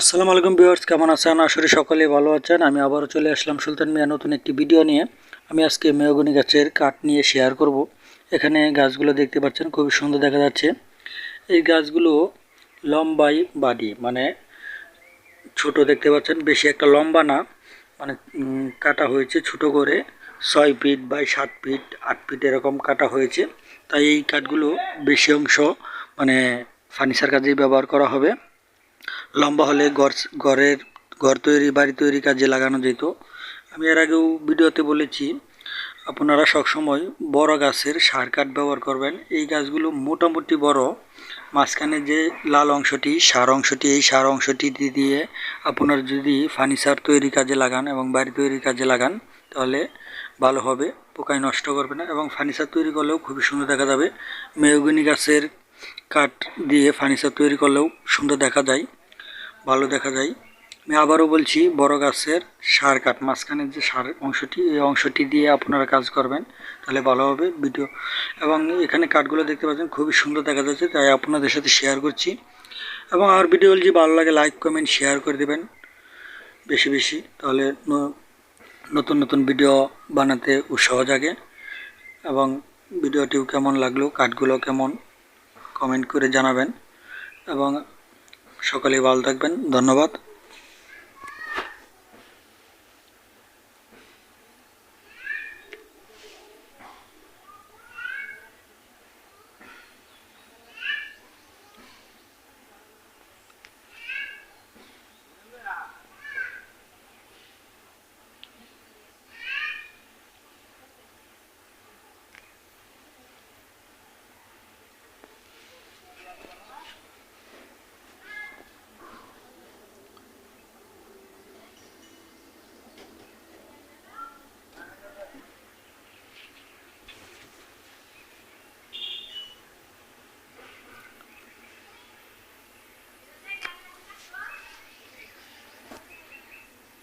আসসালামু আলাইকুম ভিউয়ার্স, কেমন আছেন? আসলে সকলে ভালো আছেন। আমি আবারও চলে আসলাম সুলতান মিয়া নতুন একটি ভিডিও নিয়ে। আমি আজকে মেয়গনি গাছের কাঠ নিয়ে শেয়ার করব। এখানে গাছগুলো দেখতে পাচ্ছেন, খুবই সুন্দর দেখা যাচ্ছে। এই গাছগুলো লম্বাই বাদি মানে ছোট দেখতে পাচ্ছেন, বেশি একটা লম্বা না। মানে কাটা হয়েছে ছোট করে, ছয় ফিট বাই সাত ফিট আট ফিট এরকম কাটা হয়েছে। তাই এই কাঠগুলো বেশি অংশ মানে ফার্নিচার কাজেই ব্যবহার করা হবে। লম্বা হলে ঘর ঘরের ঘর তৈরি, বাড়ি তৈরি কাজে লাগানো যেত। আমি এর আগেও ভিডিওতে বলেছি, আপনারা সবসময় বড় গাছের সার কাঠ ব্যবহার করবেন। এই গাছগুলো মোটামুটি বড়। মাঝখানে যে লাল অংশটি, সার অংশটি, এই সার অংশটি দিয়ে আপনার যদি ফার্নিচার তৈরি কাজে লাগান এবং বাড়ি তৈরির কাজে লাগান, তাহলে ভালো হবে, পোকায় নষ্ট করবে না এবং ফার্নিচার তৈরি করলেও খুবই সুন্দর দেখা যাবে। মেয়গনি গাছের কাঠ দিয়ে ফার্নিচার তৈরি করলেও সুন্দর দেখা যায়। ভালো দেখা যায়। আমি আবারও বলছি, বড় গাছের সার কাঠ মাঝখানের যে সার অংশটি, এই অংশটি দিয়ে আপনারা কাজ করবেন, তাহলে ভালো হবে ভিডিও এবং এখানে কাঠগুলো দেখতে পাচ্ছেন, খুবই সুন্দর দেখা যাচ্ছে, তাই আপনাদের সাথে শেয়ার করছি। এবং আমার ভিডিও যদি ভালো লাগে লাইক কমেন্ট শেয়ার করে দেবেন, বেশি বেশি, তাহলে নতুন নতুন ভিডিও বানাতে উৎসাহ জাগে। এবং ভিডিওটিও কেমন লাগল, কাঠগুলো কেমন কমেন্ট করে জানাবেন। এবং সকলেই ভালো থাকবেন ধন্যবাদ।